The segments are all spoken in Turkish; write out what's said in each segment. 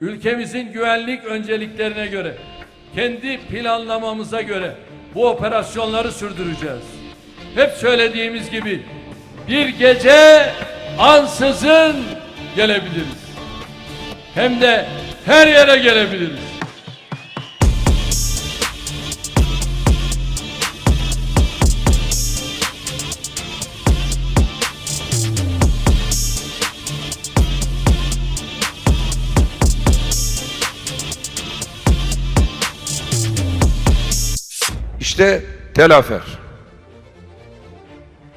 ülkemizin güvenlik önceliklerine göre, kendi planlamamıza göre bu operasyonları sürdüreceğiz. Hep söylediğimiz gibi bir gece ansızın gelebiliriz. Hem de her yere gelebiliriz. İşte telafer.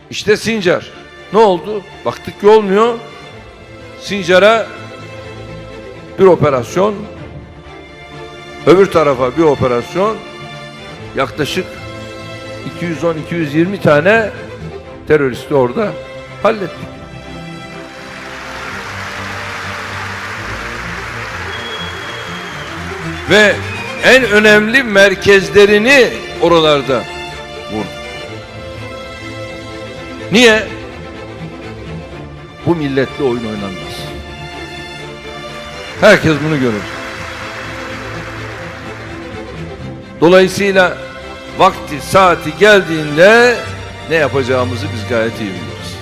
İşte Sincar. Ne oldu? Baktık ki olmuyor. Sincar'a bir operasyon, öbür tarafa bir operasyon, yaklaşık 210-220 tane teröristi orada hallettik. Ve en önemli merkezlerini oralarda vurdu. Niye? Bu milletle oyun oynanmaz. Herkes bunu görür. Dolayısıyla vakti, saati geldiğinde ne yapacağımızı biz gayet iyi biliriz.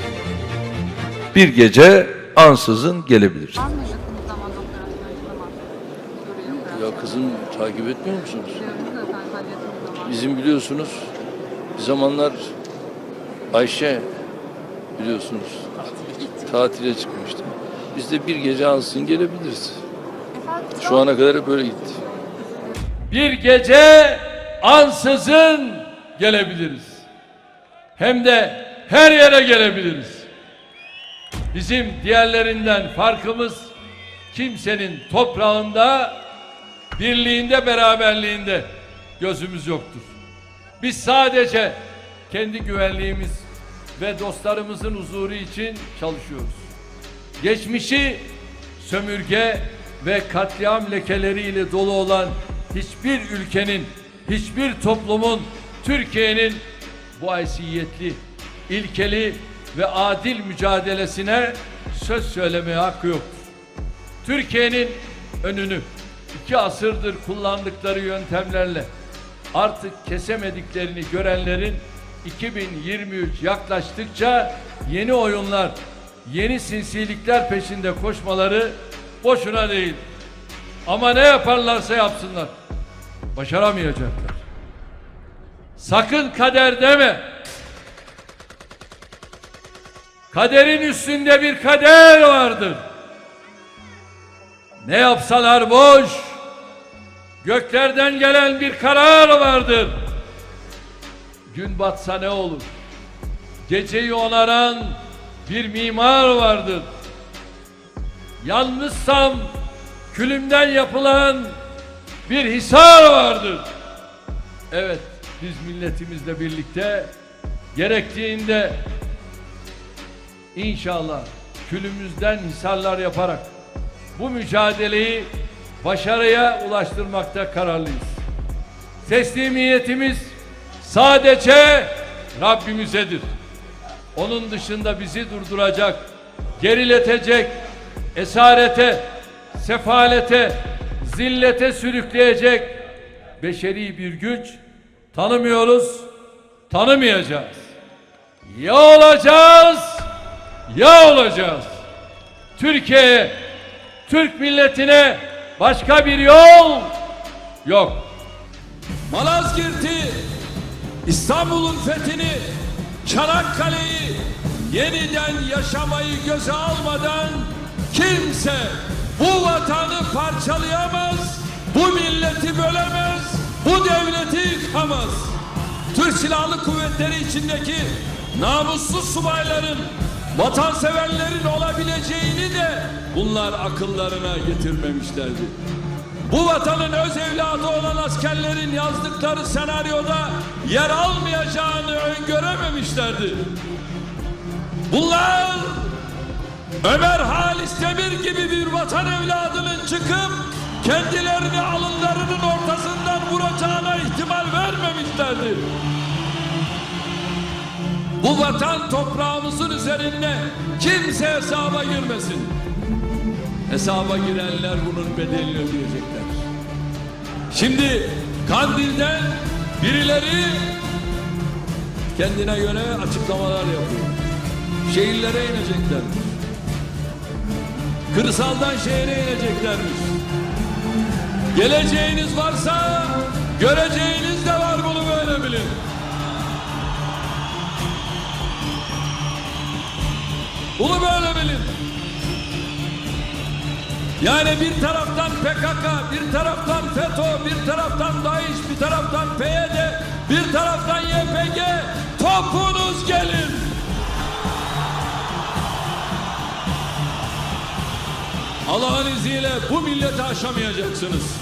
Bir gece ansızın gelebilir. Ya kızım takip etmiyor musunuz? Bizim biliyorsunuz bir zamanlar Ayşe biliyorsunuz tatile çıkmıştı. Biz de bir gece ansızın gelebiliriz. Şu ana kadar hep böyle gitti. Bir gece ansızın gelebiliriz. Hem de her yere gelebiliriz. Bizim diğerlerinden farkımız kimsenin toprağında, birliğinde, beraberliğinde gözümüz yoktur. Biz sadece kendi güvenliğimiz ve dostlarımızın huzuru için çalışıyoruz. Geçmişi sömürge ve katliam lekeleriyle dolu olan hiçbir ülkenin, hiçbir toplumun, Türkiye'nin bu haysiyetli, ilkeli ve adil mücadelesine söz söylemeye hakkı yoktur. Türkiye'nin önünü iki asırdır kullandıkları yöntemlerle artık kesemediklerini görenlerin 2023 yaklaştıkça yeni oyunlar, yeni sinsilikler peşinde koşmaları boşuna değil. Ama ne yaparlarsa yapsınlar. Başaramayacaklar. Sakın kader deme. Kaderin üstünde bir kader vardır. Ne yapsalar boş. Göklerden gelen bir karar vardır. Gün batsa ne olur? Geceyi onaran bir mimar vardır. Yalnızsam külümden yapılan bir hisar vardır. Evet, biz milletimizle birlikte gerektiğinde inşallah külümüzden hisarlar yaparak bu mücadeleyi başarıya ulaştırmakta kararlıyız. Teslimiyetimiz sadece Rabbimizedir. Onun dışında bizi durduracak, geriletecek, esarete, sefalete, zillete sürükleyecek beşeri bir güç tanımıyoruz, tanımayacağız. Ya olacağız, ya olacağız. Türkiye'ye, Türk milletine başka bir yol yok. Malazgirt'i, İstanbul'un fethini, Çanakkale'yi yeniden yaşamayı göze almadan kimse bu vatanı parçalayamaz, bu milleti bölemez, bu devleti yıkamaz. Türk Silahlı Kuvvetleri içindeki namussuz subayların, vatanseverlerin olabileceğini de bunlar akıllarına getirmemişlerdi. Bu vatanın öz evladı olan askerlerin yazdıkları senaryoda yer almayacağını öngörememişlerdi. Bunlar Ömer Halis Demir gibi bir vatan evladının çıkıp kendilerini alınlarının ortasından vuracağına ihtimal vermemişlerdi. Bu vatan toprağımızın üzerine kimse hesaba girmesin. Hesaba girenler bunun bedelini ödeyecekler. Şimdi Kandil'den birileri kendine göre açıklamalar yapıyor. Şehirlere ineceklermiş. Kırsaldan şehre ineceklermiş. Geleceğiniz varsa göreceğiniz de var Yani bir taraftan PKK, bir taraftan FETÖ, bir taraftan DAEŞ, bir taraftan PYD, bir taraftan YPG. Topunuz gelin. Allah'ın izniyle bu milleti aşamayacaksınız.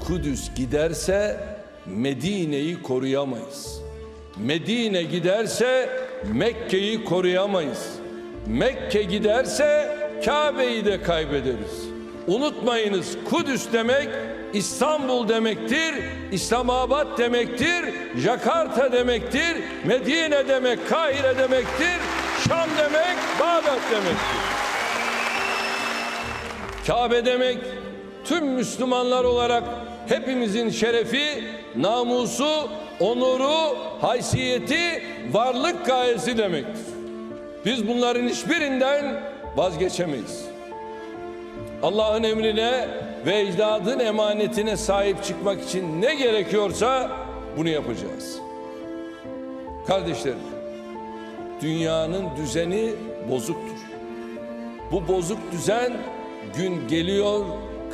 Kudüs giderse Medine'yi koruyamayız. Medine giderse Mekke'yi koruyamayız. Mekke giderse Kabe'yi de kaybederiz. Unutmayınız Kudüs demek İstanbul demektir, İslamabad demektir, Jakarta demektir, Medine demek, Kahire demektir, Şam demek, Bağdat demektir. Kabe demek tüm Müslümanlar olarak hepimizin şerefi, namusu, onuru, haysiyeti, varlık gayesi demektir. Biz bunların hiçbirinden vazgeçemeyiz. Allah'ın emrine ve ecdadın emanetine sahip çıkmak için ne gerekiyorsa bunu yapacağız. Kardeşlerim, dünyanın düzeni bozuktur. Bu bozuk düzen gün geliyor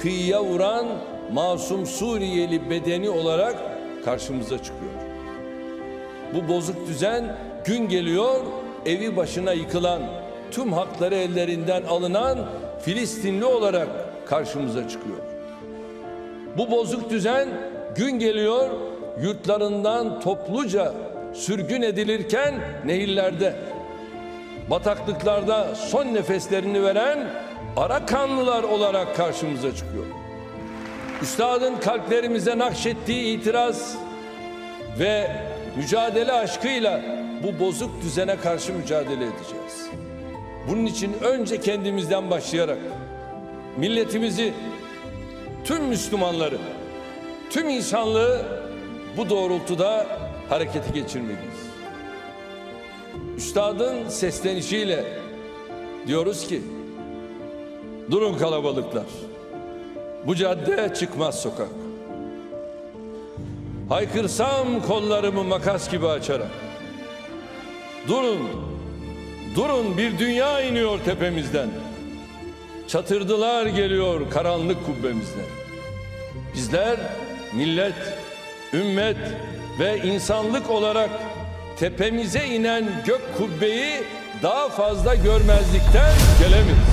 kıyıya vuran masum Suriyeli bedeni olarak karşımıza çıkıyor. Bu bozuk düzen gün geliyor evi başına yıkılan, tüm hakları ellerinden alınan Filistinli olarak karşımıza çıkıyor. Bu bozuk düzen gün geliyor yurtlarından topluca sürgün edilirken nehirlerde bataklıklarda son nefeslerini veren ara kanlılar olarak karşımıza çıkıyor. Üstadın kalplerimize nakşettiği itiraz ve mücadele aşkıyla bu bozuk düzene karşı mücadele edeceğiz. Bunun için önce kendimizden başlayarak milletimizi, tüm Müslümanları, tüm insanlığı bu doğrultuda harekete geçirmeliyiz. Üstadın seslenişiyle diyoruz ki durun kalabalıklar. Bu cadde çıkmaz sokak. Haykırsam kollarımı makas gibi açarak. Durun. Durun bir dünya iniyor tepemizden. Çatırdılar geliyor karanlık kubbemizden. Bizler millet, ümmet ve insanlık olarak tepemize inen gök kubbeyi daha fazla görmezlikten gelemeyiz.